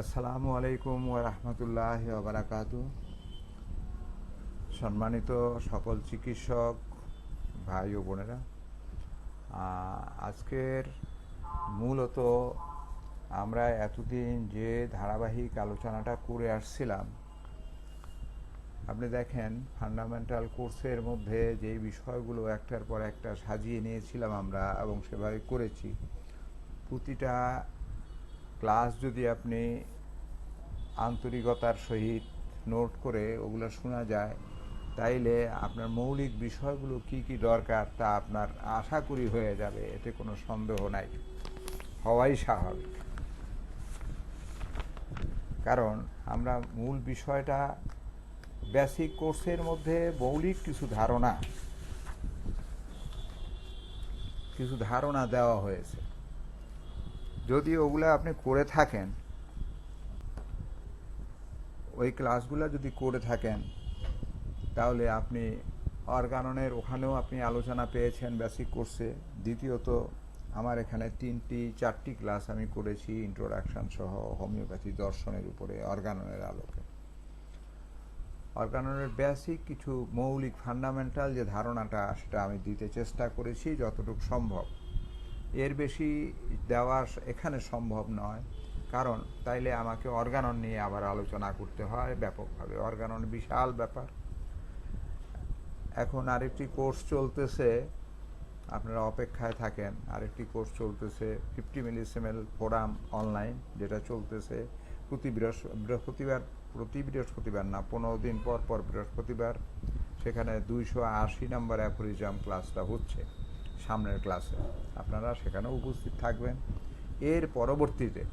আসসালামু আলাইকুম ওয়া রাহমাতুল্লাহ বারাকাত। সম্মানিত সকল চিকিৎসক ভাই ও বোনেরা আজকের মূলত আমরা এতদিন যে ধারাবাহিক আলোচনাটা করে আসছিলাম, আপনি দেখেন ফান্ডামেন্টাল কোর্সের মধ্যে যে বিষয়গুলো একটার পর একটা সাজিয়ে নিয়েছিলাম আমরা এবং সেভাবে করেছি, প্রতিটা ক্লাস যদি আপনি আন্তরিকতার সহিত নোট করে ওগুলো শোনা যায়, তাইলে আপনার মৌলিক বিষয়গুলো কি কি দরকার তা আপনার আশা করি হয়ে যাবে, এতে কোনো সন্দেহ নাই। হওয়াই স্বাভাবিক। কারণ আমরা মূল বিষয়টা বেসিক কোর্সের মধ্যে মৌলিক কিছু ধারণা কিছু ধারণা দেওয়া হয়েছে। যদি ওগুলো আপনি করে থাকেন, ওই ক্লাসগুলো যদি করে থাকেন, তাহলে আপনি অর্গাননের ওখানেও আপনি আলোচনা পেয়েছেন বেসিক কোর্সে। দ্বিতীয়ত, আমার এখানে তিনটি, চারটি ক্লাস আমি করেছি ইন্ট্রোডাকশন সহ হোমিওপ্যাথি দর্শনের উপরে, অর্গাননের আলোকে। অর্গাননের বেসিক কিছু মৌলিক ফান্ডামেন্টাল যে ধারণাটা, সেটা আমি দিতে চেষ্টা করেছি যতটুকু সম্ভব। এর বেশি দেওয়া এখানে সম্ভব নয়। কারণ তাইলে আমাকে অর্গানন নিয়ে আবার আলোচনা করতে হয় ব্যাপকভাবে। অর্গানন বিশাল ব্যাপার। এখন আরেকটি কোর্স চলতেছে। আপনারা অপেক্ষায় থাকেন। আরেকটি কোর্স চলতেছে ফিফটি মিলিসিমেল ফোরাম অনলাইন, যেটা চলতেছে প্রতি বৃহস্প- বৃহস্পতিবার, প্রতি বৃহস্পতিবার না, পনেরো দিন পর পর বৃহস্পতিবার। সেখানে দুইশো আশি নম্বর অ্যাফোরিজম ক্লাসটা হচ্ছে। সামনের ক্লাসে আপনারা সেখানেও উপস্থিত থাকবেন। এর পরবর্তীতে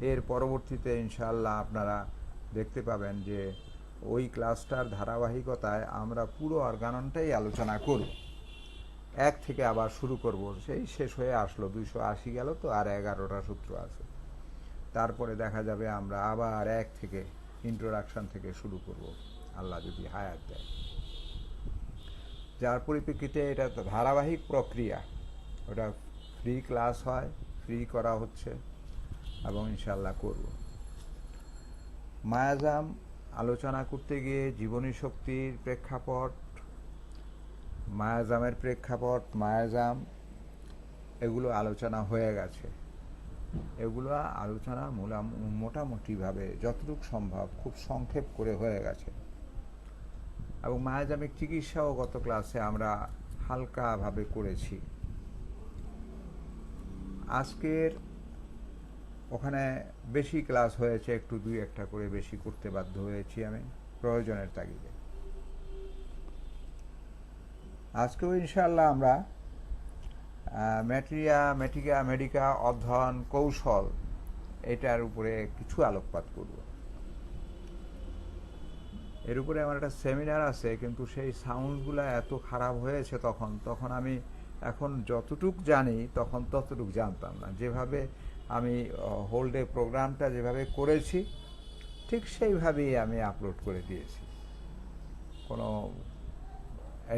এর পরবর্তীতে ইনশাল্লাহ আপনারা দেখতে পাবেন যে ওই ক্লাসটার ধারাবাহিকতায় আমরা পুরো অর্গাননটাই আলোচনা করব। এক থেকে আবার শুরু করব। সেই শেষ হয়ে আসলো। দুইশো আশি গেল তো, আর এগারোটা সূত্র আছে। তারপরে দেখা যাবে আমরা আবার এক থেকে ইন্ট্রোডাকশন থেকে শুরু করব। আল্লাহ যদি হায়াত দেয়। যার পরিপ্রেক্ষিতে এটা ধারাবাহিক প্রক্রিয়া। ওটা ফ্রি ক্লাস হয় ফ্রি করা হচ্ছে এবং ইনশাল্লাহ করব। মায়াজাম আলোচনা করতে গিয়ে জীবনী শক্তির প্রেক্ষাপট, মায়াজামের প্রেক্ষাপট, মায়াজাম, এগুলো আলোচনা হয়ে গেছে। এগুলো আলোচনা মোটামুটিভাবে যতটুকু সম্ভব খুব সংক্ষেপ করে হয়ে গেছে। এবং মায়াজামিক চিকিৎসাও গত ক্লাসে আমরা হালকাভাবে করেছি। আজকের ওখানে বেশি ক্লাস হয়েছে, একটু দুই একটা করে বেশি করতে বাধ্য হয়েছি আমি, প্রয়োজনের তাগিদে। আজকেও ইনশাল্লাহ আমরা ম্যাটেরিয়া, মেটিকা, মেডিকা, অধ্যয়ন, কৌশল, এটার উপরে কিছু আলোকপাত করব। এর উপরে আমার একটা সেমিনার আছে, কিন্তু সেই সাউন্ডগুলো এত খারাপ হয়েছে তখন তখন আমি এখন যতটুক জানি, তখন ততটুক জানতাম না। যেভাবে আমি হোল্ডে প্রোগ্রামটা যেভাবে করেছি, ঠিক সেইভাবেই আমি আপলোড করে দিয়েছি। কোনো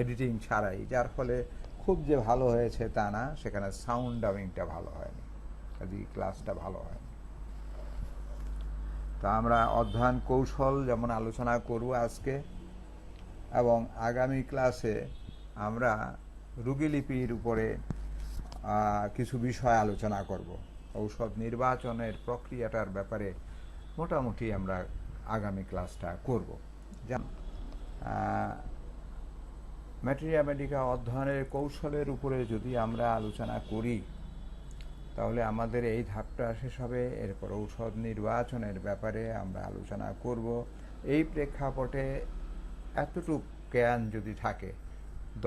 এডিটিং ছাড়াই, যার ফলে খুব যে ভালো হয়েছে তা না, সেখানে সাউন্ড ডাবিংটা ভালো হয়নি কাজে ক্লাসটা ভালো হয়নি। তা আমরা অধ্যয়ন কৌশল যেমন আলোচনা করব আজকে, এবং আগামী ক্লাসে আমরা রুগীলিপির উপরে কিছু বিষয় আলোচনা করব। ঔষধ নির্বাচনের প্রক্রিয়াটার ব্যাপারে মোটামুটি আমরা আগামী ক্লাসটা করব। যেমন ম্যাটেরিয়া মেডিকা অধ্যয়নের কৌশলের উপরে যদি আমরা আলোচনা করি তাহলে আমাদের এই ধাপটা শেষ হবে। এরপর ঔষধ নির্বাচনের ব্যাপারে আমরা আলোচনা করব। এই প্রেক্ষাপটে এতটুক জ্ঞান যদি থাকে,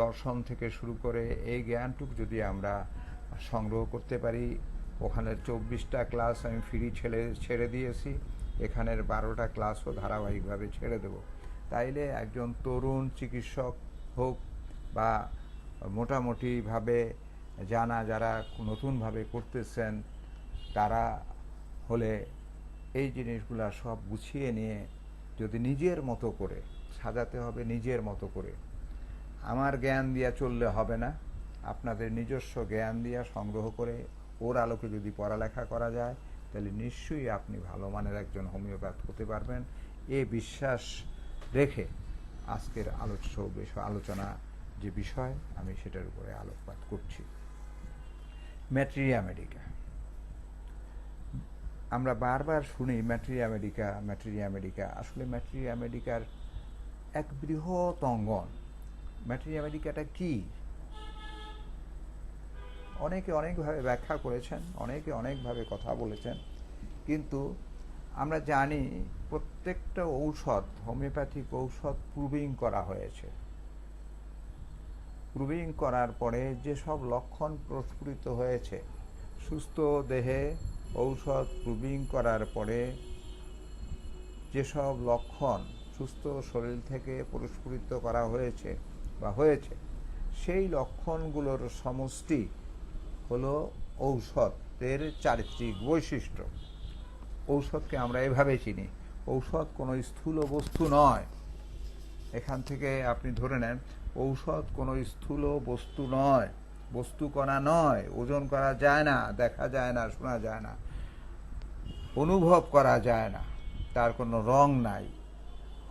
দর্শন থেকে শুরু করে এই জ্ঞানটুক যদি আমরা সংগ্রহ করতে পারি, ওখানে চব্বিশটা ক্লাস আমি ফ্রি ছেড়ে ছেড়ে দিয়েছি। এখানের বারোটা ক্লাসও ধারাবাহিকভাবে ছেড়ে দেব। তাইলে একজন তরুণ চিকিৎসক হোক বা মোটামুটিভাবে জানা যারা নতুনভাবে করতেছেন, তারা হলে এই জিনিসগুলা সব গুছিয়ে নিয়ে যদি নিজের মতো করে, সাজাতে হবে নিজের মতো করে। আমার জ্ঞান দিয়া চললে হবে না। আপনাদের নিজস্ব জ্ঞান দিয়া সংগ্রহ করে ওর আলোকে যদি পড়ালেখা করা যায়, তাহলে নিশ্চয়ই আপনি ভালো মানের একজন হোমিওপ্যাথ হতে পারবেন। এ বিশ্বাস রেখে আজকের আলোচ্য আলোচনা যে বিষয়, আমি সেটার উপরে আলোকপাত করছি। ম্যাট্রিয়া মেডিকা আমরা বারবার শুনি ম্যাট্রিয়া মেডিকা ম্যাট্রিয়া মেডিকা আসলে ম্যাট্রিয়া মেডিকার এক বৃহৎ অঙ্গন। ম্যাট্রিয়া মেডিকাটা কি? অনেকে অনেকভাবে ব্যাখ্যা করেছেন, অনেকে অনেকভাবে কথা বলেছেন, কিন্তু আমরা জানি প্রত্যেকটা ঔষধ, হোমিওপ্যাথিক ঔষধ প্রুভিং করা হয়েছে। প্রুভিং করার পরে যেসব লক্ষণ প্রস্ফুটিত হয়েছে, সুস্থ দেহে ঔষধ প্রুভিং করার পরে যেসব লক্ষণ সুস্থ শরীর থেকে প্রস্ফুটিত করা হয়েছে বা হয়েছে, সেই লক্ষণগুলোর সমষ্টি হলো ঔষধের চারিত্রিক বৈশিষ্ট্য। ঔষধকে আমরা এভাবে চিনি। ঔষধ কোনো স্থূল বস্তু নয়। এখান থেকে আপনি ধরে নেন ঔষধ কোনো স্থূল বস্তু নয়। বস্তু কণা নয়, ওজন করা যায় না, দেখা যায় না, শোনা যায় না, অনুভব করা যায় না, তার কোনো রং নাই।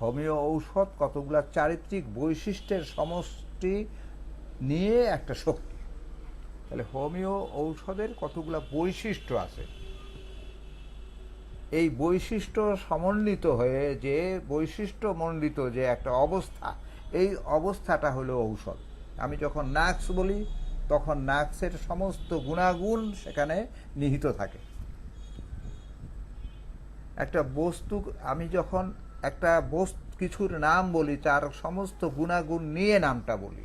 হোমিও ঔষধ কতগুলা চারিত্রিক বৈশিষ্ট্যের সমষ্টি নিয়ে একটা শক্তি। তাহলে হোমিও ঔষধের কতগুলা বৈশিষ্ট্য আছে? এই বৈশিষ্ট্য সমন্বিত হয়ে যে বৈশিষ্ট্য মণ্ডিত যে একটা অবস্থা এই অবস্থাটা হলো ঔষধ। আমি যখন নাক্স বলি, তখন নাক্সের সমস্ত গুণাগুণ সেখানে নিহিত থাকে। একটা বস্তু, আমি যখন একটা বস্তু, কিছুর নাম বলি, তার সমস্ত গুণাগুণ নিয়ে নামটা বলি।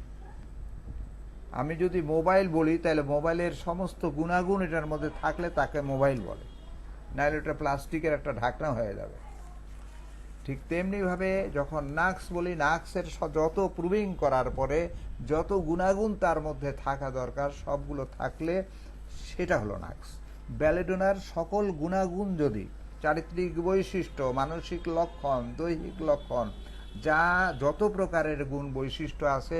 আমি যদি মোবাইল বলি, তাহলে মোবাইলের সমস্ত গুণাগুণ এটার মধ্যে থাকলে তাকে মোবাইল বলে। নাহলে ওটা প্লাস্টিকের একটা ঢাকনা হয়ে যাবে। ঠিক তেমনিভাবে যখন নাক্স বলি, নাক্সের যত প্রুভিং করার পরে যত গুণাগুণ তার মধ্যে থাকা দরকার, সবগুলো থাকলে সেটা হলো নাক্স। ব্যালেডোনার সকল গুণাগুণ যদি, চারিত্রিক বৈশিষ্ট্য, মানসিক লক্ষণ, দৈহিক লক্ষণ, যা যত প্রকারের গুণ বৈশিষ্ট্য আছে,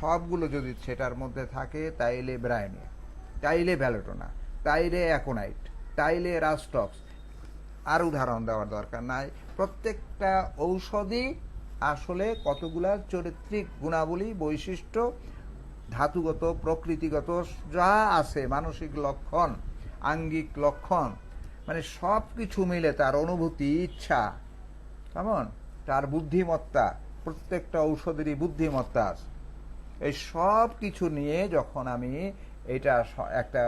সবগুলো যদি সেটার মধ্যে থাকে, তাইলে ব্রায়নিয়া তাইলে ভ্যালোটোনা তাইলে অ্যাকোনাইট, তাইলে রাস্টক্স আর উদাহরণ দেওয়ার দরকার নাই। প্রত্যেকটা ঔষধই আসলে কতগুলা চরিত্রিক গুণাবলী, বৈশিষ্ট্য, ধাতুগত, প্রকৃতিগত, যা আছে, মানসিক লক্ষণ, আঙ্গিক লক্ষণ মানে সব কিছু মিলে তার অনুভূতি, ইচ্ছা, কেমন? তার বুদ্ধিমত্তা, প্রত্যেকটা ঔষধেরই বুদ্ধিমত্তা আছে। এই সব কিছু নিয়ে যখন আমি এটা একটা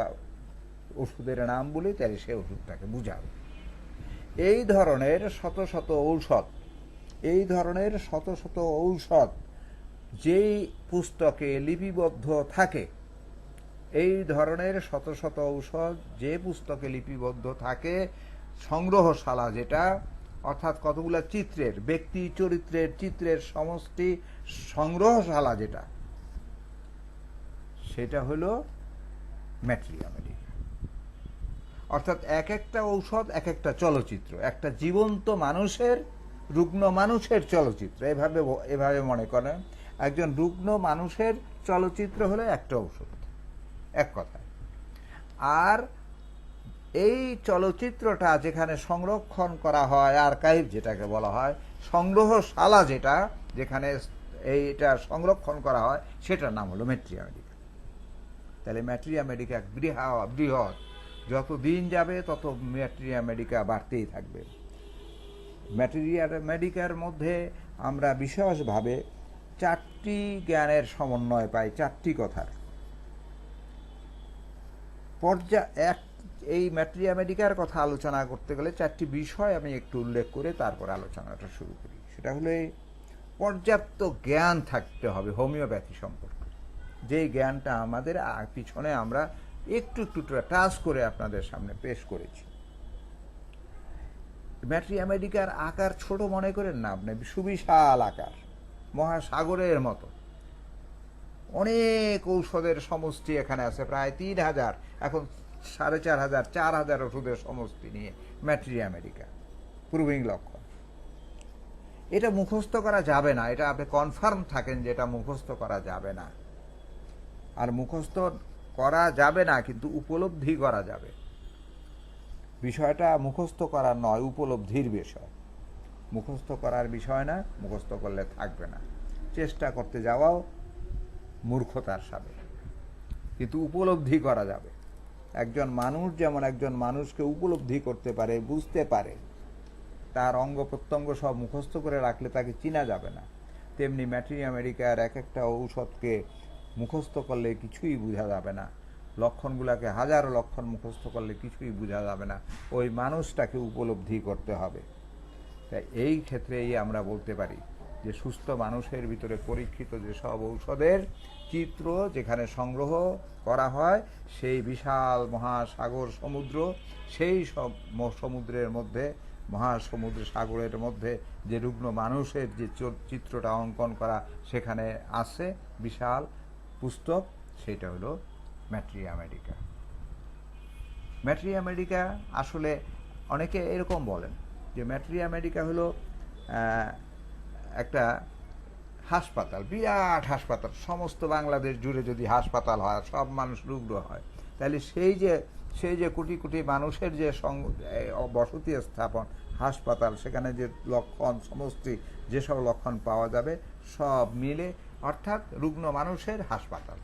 ওষুধের নাম বলি, তাহলে সে ওষুধটাকে বুঝাবো। এই ধরনের শত শত ঔষধ, এই ধরনের শত শত ঔষধ যেই পুস্তকে লিপিবদ্ধ থাকে, এই ধরনের শত শত ঔষধ যে পুস্তকে লিপিবদ্ধ থাকে, সংগ্রহশালা যেটা, অর্থাৎ কতগুলো চিত্রের, ব্যক্তি চরিত্রের চিত্রের সমষ্টি সংগ্রহশালা যেটা, সেটা হলো ম্যাট্রিয়া মেডিকা অর্থাৎ এক একটা ঔষধ, এক একটা চলচ্চিত্র। একটা জীবন্ত মানুষের, রুগ্ন মানুষের চলচ্চিত্র। এভাবে এভাবে মনে করেন। একজন রুগ্ন মানুষের চলচ্চিত্র হলো একটা ঔষধ। এক কথায়। আর এই চলচ্চিত্রটা যেখানে সংরক্ষণ করা হয়, আর্কাইভ যেটাকে বলা হয়, সংগ্রহশালা যেটা, যেখানে এইটা সংরক্ষণ করা হয়, সেটার নাম হলো মেট্রিয়া মেডিকা তাহলে ম্যাট্রিয়া মেডিকা বৃহা বৃহৎ যত দিন যাবে, তত ম্যাট্রিয়া মেডিকা বাড়তেই থাকবে। ম্যাটেরিয়াল মেডিকার মধ্যে আমরা বিশেষভাবে চারটি জ্ঞানের সমন্বয় পাই, চারটি কথার। পর্যা, এক, এই ম্যাট্রিয়া মেডিকার কথা আলোচনা করতে গেলে চারটি বিষয় আমি একটু উল্লেখ করে তারপর আলোচনাটা শুরু করি। সেটা হলো পর্যাপ্ত জ্ঞান থাকতে হবে হোমিওপ্যাথি সম্পর্কে। যেই জ্ঞানটা আমাদের পিছনে আমরা একটু একটু টাচ করে আপনাদের সামনে পেশ করেছি। ম্যাট্রি আমেরিকার আকার ছোট মনে করেন না আপনি, সুবিশাল আকার, মহাসাগরের মতো। অনেক ঔষধের সমষ্টি এখানে আছে, প্রায় তিন হাজার, এখন সাড়ে চার হাজার চার হাজার ওষুধের সমষ্টি নিয়ে ম্যাট্রি আমেরিকা প্রুভিং লক্ষণ এটা মুখস্থ করা যাবে না, এটা আপনি কনফার্ম থাকেন যে এটা মুখস্থ করা যাবে না। আর মুখস্থ করা যাবে না, কিন্তু উপলব্ধি করা যাবে। বিষয়টা মুখস্থ করার নয়, উপলব্ধির বিষয়। মুখস্থ করার বিষয় না, মুখস্থ করলে থাকবে না। চেষ্টা করতে যাওয়াও মূর্খতার সাথে। কিন্তু উপলব্ধি করা যাবে। একজন মানুষ যেমন একজন মানুষকে উপলব্ধি করতে পারে, বুঝতে পারে, তার অঙ্গ প্রত্যঙ্গ সব মুখস্থ করে রাখলে তাকে চিনা যাবে না। তেমনি ম্যাট্রি আমেরিকার এক একটা ঔষধকে মুখস্থ করলে কিছুই বোঝা যাবে না। লক্ষণগুলোকে হাজারো লক্ষণ মুখস্থ করলে কিছুই বোঝা যাবে না। ওই মানুষটাকে উপলব্ধি করতে হবে। তাই এই ক্ষেত্রেই আমরা বলতে পারি যে, সুস্থ মানুষের ভিতরে পরীক্ষিত যেসব ঔষধের চিত্র যেখানে সংগ্রহ করা হয়, সেই বিশাল মহাসাগর সমুদ্র, সেই সব সমুদ্রের মধ্যে, মহাসমুদ্র সাগরের মধ্যে যে রুগ্ন মানুষের যে চিত্রটা অঙ্কন করা সেখানে আছে বিশাল পুস্তক সেটা হলো ম্যাট্রি আমেরিকা। ম্যাট্রি আমেরিকা আসলে অনেকে এরকম বলেন যে ম্যাট্রি আমেরিকা হলো একটা হাসপাতাল, বিরাট হাসপাতাল। সমস্ত বাংলাদেশ জুড়ে যদি হাসপাতাল হয়, সব মানুষ রুগ্ন হয়, তাহলে সেই যে সেই যে কোটি কোটি মানুষের যে বসতি স্থাপন, হাসপাতাল, সেখানে যে লক্ষণ, সমষ্টি, যেসব লক্ষণ পাওয়া যাবে, সব মিলে অর্থাৎ রুগ্ন মানুষের হাসপাতাল।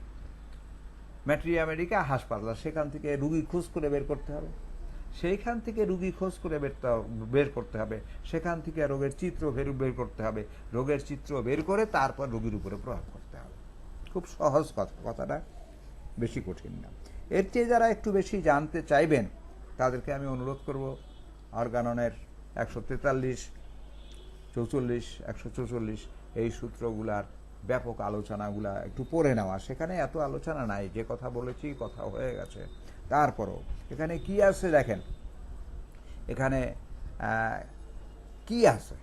ম্যাট্রি আমেরিকা হাসপাতাল, সেখান থেকে রুগী খোঁজ করে বের করতে হবে। সেইখান থেকে রুগী খোঁজ করে বেরতে বের করতে হবে। সেখান থেকে রোগের চিত্র বের বের করতে হবে। রোগের চিত্র বের করে তারপর রোগীর উপরে প্রভাব করতে হবে। খুব সহজ কথা, কথাটা বেশি কঠিন না। এর চেয়ে যারা একটু বেশি জানতে চাইবেন, তাদেরকে আমি অনুরোধ করব, অর্গাননের একশো তেতাল্লিশ, চৌচল্লিশ, একশো চৌচল্লিশ, এই সূত্রগুলার ব্যাপক আলোচনাগুলা একটু পড়ে নেওয়া। সেখানে এত আলোচনা নাই, যে কথা বলেছি কথা হয়ে গেছে। তারপরও, এখানে কি আছে দেখেন? এখানে কি আছে?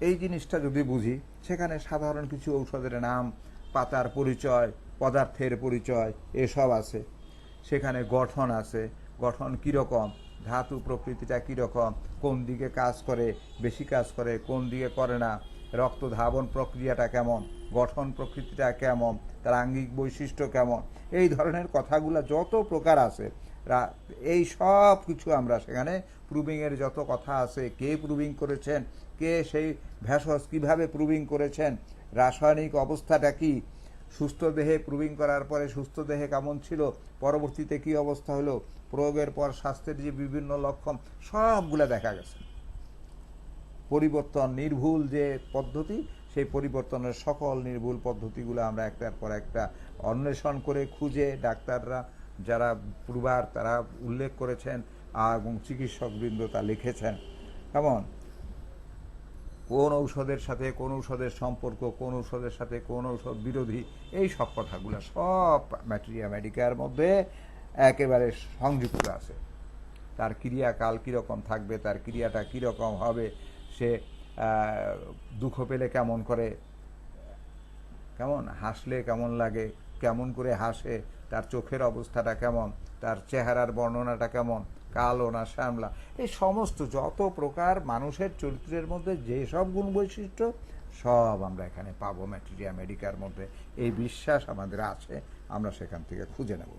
এই জিনিসটা যদি বুঝি, সেখানে সাধারণ কিছু ঔষধের নাম, পাতার পরিচয়, পদার্থের পরিচয়, এসব আছে। সেখানে গঠন আছে। গঠন কীরকম? ধাতু প্রকৃতিটা কীরকম? কোন দিকে কাজ করে, বেশি কাজ করে, কোন দিকে করে না? রক্ত ধাবন প্রক্রিয়াটা কেমন? গঠন প্রকৃতিটা কেমন, তার আঙ্গিক বৈশিষ্ট্য কেমন, এই ধরনের কথাগুলো যত প্রকার আছে এই সব কিছু আমরা সেখানে প্রুভিংয়ের যত কথা আছে, কে প্রুভিং করেছেন, কে সেই ভেষজ কীভাবে প্রুভিং করেছেন, রাসায়নিক অবস্থাটা কি, সুস্থ দেহে প্রুভিং করার পরে সুস্থ দেহে কেমন ছিল, পরবর্তীতে কি অবস্থা হলো, প্রয়োগের পর স্বাস্থ্যের যে বিভিন্ন লক্ষণ, সবগুলো দেখা গেছে। পরিবর্তন, নির্ভুল যে পদ্ধতি সেই পরিবর্তনের সকল নির্ভুল পদ্ধতিগুলো আমরা একটার পর একটা অন্বেষণ করে খুঁজে ডাক্তাররা যারা পূর্বার তারা উল্লেখ করেছেন এবং চিকিৎসকবৃন্দ তা লিখেছেন। কেমন কোন ঔষধের সাথে, কোন ঔষধের সম্পর্ক, কোন ঔষধের সাথে, কোন ঔষধ বিরোধী, এই সব কথাগুলো সব ম্যাটেরিয়া মেডিকার মধ্যে একেবারে সংযুক্ত আছে। তার ক্রিয়াকাল কীরকম থাকবে, তার ক্রিয়াটা কীরকম হবে, সে দুঃখ পেলে কেমন করে? কেমন? হাসলে কেমন লাগে? কেমন করে হাসে? তার চোখের অবস্থাটা কেমন? তার চেহারার বর্ণনাটা কেমন? কালো না শ্যামলা? এই সমস্ত যত প্রকার মানুষের চরিত্রের মধ্যে যে সব গুণ বৈশিষ্ট্য সব আমরা এখানে পাবো ম্যাটেরিয়া, মেডিকার মধ্যে। এই বিশ্বাস আমাদের আছে, আমরা সেখান থেকে খুঁজে নেব।